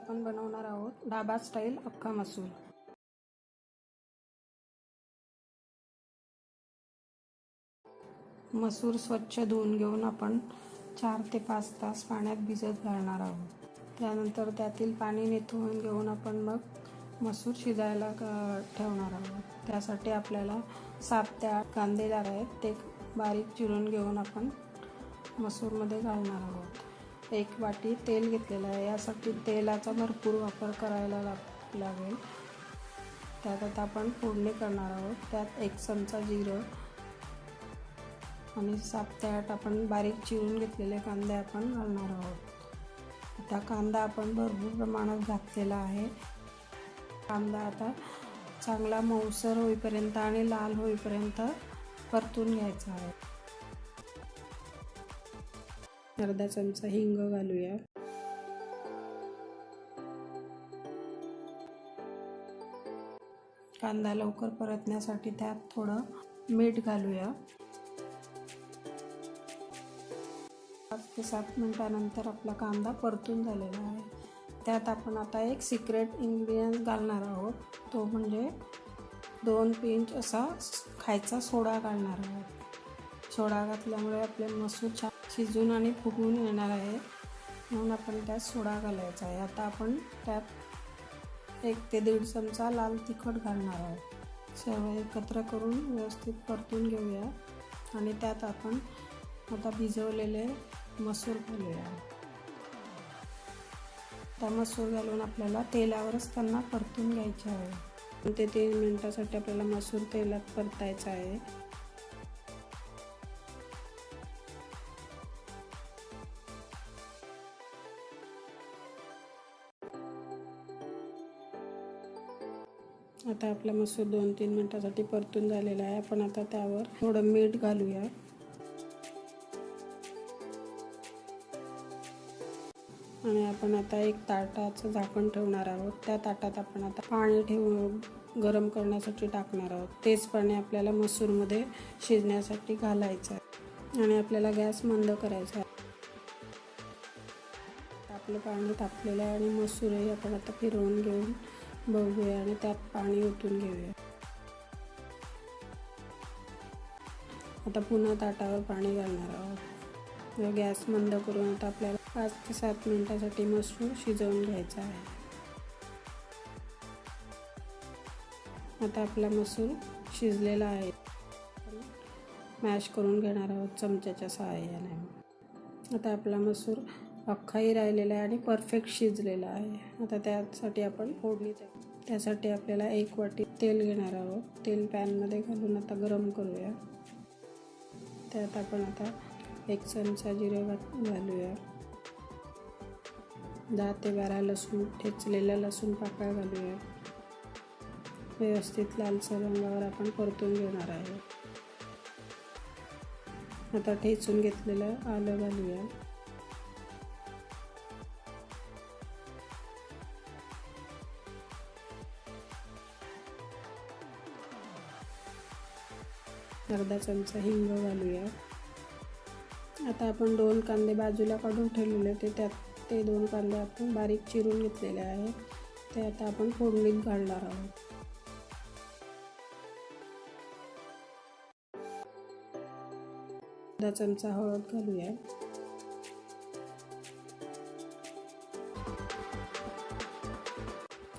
आपण बनवणार आहोत डाबा स्टाईल अख्खा मसूर. मसूर स्वच्छ धुवून घेऊन आपण चार ते पाच तास पाण्यात भिजत घालणार आहोत. त्यानंतर त्यातील पाणी निथळून घेऊन आपण मग मसूर शिजायला ठेवणार आहोत. त्यासाठी आपल्याला सात ते आठ कांदेदार आहेत ते बारीक चिरून घेऊन आपण मसूरमध्ये घालणार आहोत. एक वाटी तेल घेतलेलं आहे. यासाठी तेलाचा भरपूर वापर करायला लाग लागेल. त्यात आता आपण फोडणी करणार आहोत. त्यात एक चमचा जिरं आणि सात ते आठ आपण बारीक चिरून घेतलेले कांदे आपण घालणार आहोत. आता कांदा आपण भरपूर प्रमाणात घातलेला आहे. कांदा आता चांगला मऊसर होईपर्यंत आणि लाल होईपर्यंत परतून घ्यायचा आहे. अर्धा चमचा हिंग घालूया. कांदा लवकर परतण्यासाठी त्यात थोडं मीठ घालूया. पाच ते सात मिनिटानंतर आपला कांदा परतून झालेला आहे. त्यात आपण आता एक सिक्रेट इन्ग्रेडियंट घालणार आहोत. तो म्हणजे दोन पिंच असा खायचा सोडा घालणार आहोत. सोडा घातल्यामुळे आपले मसूर छान शिजून आणि फुगून येणार आहे. म्हणून आपण त्यात सोडा घालायचा आहे. आता आपण त्यात एक ते दीड चमचा लाल तिखट घालणार आहोत सर्व एकत्र करून व्यवस्थित परतून घेऊया. आणि त्यात आपण आता भिजवलेले मसूर घालूया. त्या मसूर घालून आपल्याला तेलावरच त्यांना परतून घ्यायचे आहे. ते तीन मिनटासाठी आपल्याला मसूर तेलात परतायचा आहे. आता आपला मसूर दोन तीन मिनटासाठी परतून झालेला आहे. आपण आता त्यावर थोडं मीठ घालूया. आणि आपण आता एक ताटाचं झाकण ठेवणार आहोत. त्या ताटात आपण आता पाणी ठेवून गरम करण्यासाठी टाकणार आहोत. तेच पाणी आपल्याला मसूरमध्ये शिजण्यासाठी घालायचं आहे. आणि आपल्याला गॅस मंद करायचा आहे. आपलं पाणी तापलेलं आहे आणि मसूरही आपण आता फिरवून घेऊन बघूया आणि त्यात पाणी ओतून घेऊया. आता पुन्हा ताटावर पाणी घालणार आहोत. गॅस मंद करून आता आपल्याला पाच ते सात मिनिटासाठी मसूर शिजवून घ्यायचा आहे. आता आपला मसूर शिजलेला आहे. मॅश करून घेणार आहोत चमच्याच्या सहाय्याने. आता आपला मसूर अख्खाही राहिलेला आहे आणि परफेक्ट शिजलेला आहे. आता त्यासाठी आपण फोडणी त्यासाठी आपल्याला एक वाटी तेल घेणार आहोत. तेल पॅनमध्ये घालून आता गरम करूया. त्यात आपण आता एक चमचा जिरे घात घालूया. दहा ते बारा लसूण ठेचलेला लसूण पाकळ्या घालूया. व्यवस्थित लालसर रंगावर आपण परतून घेणार आहे आता ठेचून घेतलेलं आलं घालूया. अर्धा चमचा हिंग घालूया. आता आपण दोन कांदे बाजूला काढून ठेवलेले ते त्यात ते दोन कांदे आपण बारीक चिरून घेतलेले आहे ते आता आपण फोडणीत घालणार आहोत. अर्धा चमचा हळद घालूया.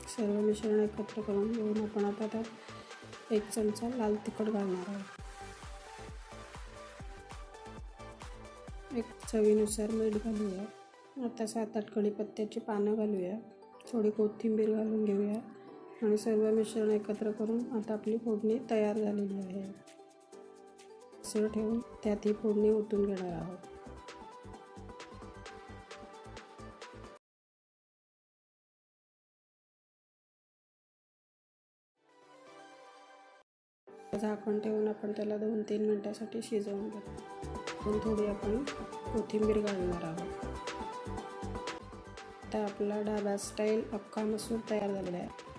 सर्व मिश्रण एकत्र करून घेऊन आपण आता त्यात एक चमचा लाल तिखट घालणार आहोत. एक चवीनुसार मीठ घालूया. आता सात आठ कढीपत्त्याची पानं घालूया. थोडी कोथिंबीर घालून घेऊया. आणि सर्व मिश्रण एकत्र करून आता आपली फोडणी तयार झालेली आहे. सर ठेवून त्यात ही फोडणी ओतून घेणार आहोत. झाकण ठेवून आपण त्याला दोन तीन मिनटासाठी शिजवून घेतो पण थोडी आपण कोथिंबीर घालणार आहोत. आता आपला डाबा स्टाईल अख्खा मसूर तयार झालेला आहे.